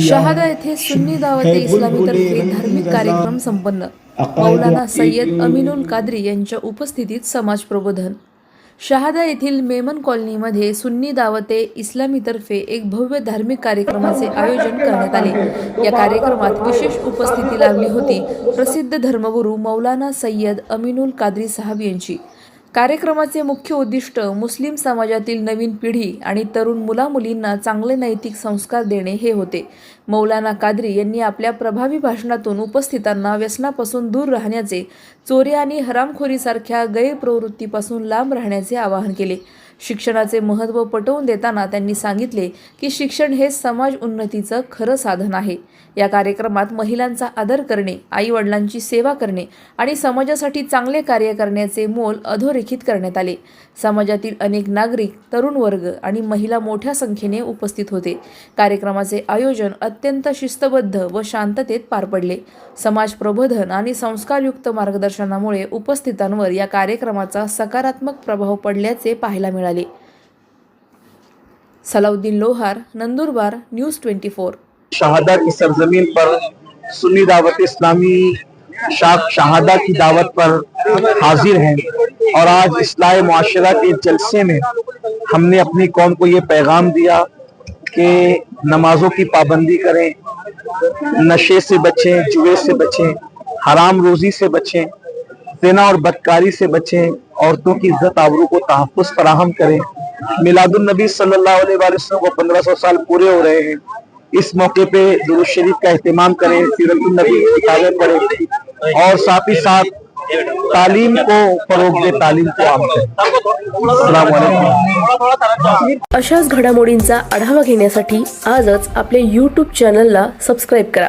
शहादा येथे सुन्नी दावते इस्लामीतर्फे धार्मिक कार्यक्रम संपन्न। मौलाना सय्यद अमिनुल कादरी यांच्या उपस्थितीत समाज प्रबोधन। शहादा येथील मेमन कॉलनीमध्ये सुन्नी दावते इस्लामीतर्फे एक भव्य धार्मिक कार्यक्रमाचे आयोजन करण्यात आले. या कार्यक्रमात विशेष उपस्थिती लाभली होती. प्रसिद्ध धर्मगुरू मौलाना सय्यद अमिनुल कादरी साहब यांची. कार्यक्रमाचे मुख्य उद्दिष्ट मुस्लिम समाजातील नवीन पिढी आणि तरुण मुलामुलींना चांगले नैतिक संस्कार देणे हे होते. मौलाना कादरी यांनी आपल्या प्रभावी भाषणातून उपस्थितांना व्यसनापासून दूर राहण्याचे चोरी आणि हरामखोरीसारख्या गैरप्रवृत्तीपासून लांब राहण्याचे आवाहन केले. शिक्षणाचे महत्त्व पटवून देताना त्यांनी सांगितले की शिक्षण हे समाज उन्नतीचं खरं साधन आहे. या कार्यक्रमात महिलांचा आदर करणे आई वडिलांची सेवा करणे आणि समाजासाठी चांगले कार्य करण्याचे मोल अधोरेखित करण्यात आले. समाजातील अनेक नागरिक तरुण वर्ग आणि महिला मोठ्या संख्येने उपस्थित होते. कार्यक्रमाचे आयोजन अत्यंत शिस्तबद्ध व शांततेत पार पडले. समाज प्रबोधन आणि संस्कारयुक्त मार्गदर्शनामुळे उपस्थितांवर या कार्यक्रमाचा सकारात्मक प्रभाव पडल्याचे पाहायला मिळाले. Salauddin Lohar, Nandurbar, news twenty four. Shahada की सरजमीन पर सुन्नी दावत इस्लामी शाख शहादा की दावत पर हाजिर हैं और आज इस्लाह मुआशरा के जलसे में हमने अपनी कौम को ये पैगाम दिया कि नमाजों की पाबंदी करें, नशे से बचें, जुए से बचें, हराम रोजी से बचें, जिना और बदकारी से बचें औरतों की इज़्ज़त आबरू को तहफ़ फराहम करें। मिलादुल नबी सल्लल्लाहु अलैहि वसल्लम को 1500 साल पूरे हो रहे हैं। इस मौके पे दुरूद शरीफ का एहतमाम करें सीरतुल नबी की हिफाजत करें और साथ ही साथ तालीम को फरोग दे, तालीम को आम करें। अशाच घडामोडींचा आढावा घेण्यासाठी आजच आपल्या यूट्यूब चॅनलला सबस्क्राईब करा.